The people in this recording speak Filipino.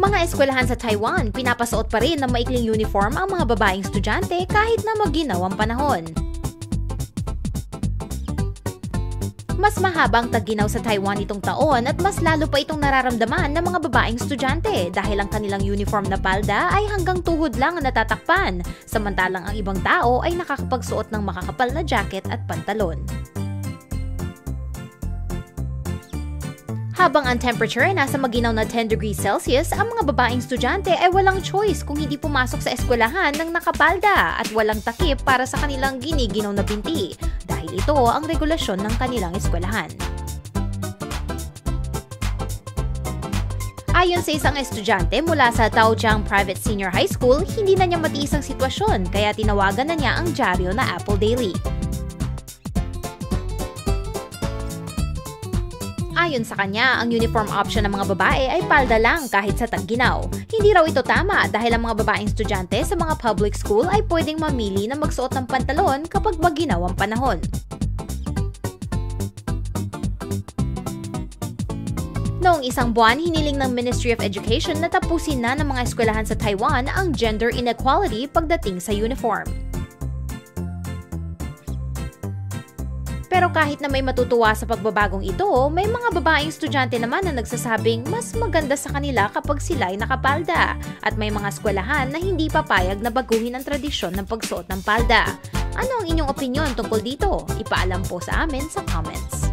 Mga eskwelahan sa Taiwan, pinapasuot pa rin ng maikling uniform ang mga babaeng estudyante kahit na maginaw ang panahon. Mas mahabang tagginaw sa Taiwan itong taon at mas lalo pa itong nararamdaman ng mga babaeng estudyante dahil ang kanilang uniform na palda ay hanggang tuhod lang ang natatakpan, samantalang ang ibang tao ay nakakapagsuot ng makakapal na jacket at pantalon. Habang ang temperature ay nasa maginaw na 10 degrees Celsius, ang mga babaeng estudyante ay walang choice kung hindi pumasok sa eskwelahan ng nakapalda at walang takip para sa kanilang giniginaw na binti dahil ito ang regulasyon ng kanilang eskwelahan. Ayon sa isang estudyante mula sa Taojiang Private Senior High School, hindi na niya matiis ang sitwasyon kaya tinawagan na niya ang dyaryo na Apple Daily. Ayon sa kanya, ang uniform option ng mga babae ay palda lang kahit sa tagginaw. Hindi raw ito tama dahil ang mga babaeng estudyante sa mga public school ay pwedeng mamili na magsuot ng pantalon kapag maginaw ang panahon. Noong isang buwan, hiniling ng Ministry of Education na tapusin na ng mga eskwelahan sa Taiwan ang gender inequality pagdating sa uniform. Pero kahit na may matutuwa sa pagbabagong ito, may mga babaeng estudyante naman na nagsasabing mas maganda sa kanila kapag sila ay nakapalda. At may mga eskwelahan na hindi papayag na baguhin ang tradisyon ng pagsuot ng palda. Ano ang inyong opinion tungkol dito? Ipaalam po sa amin sa comments.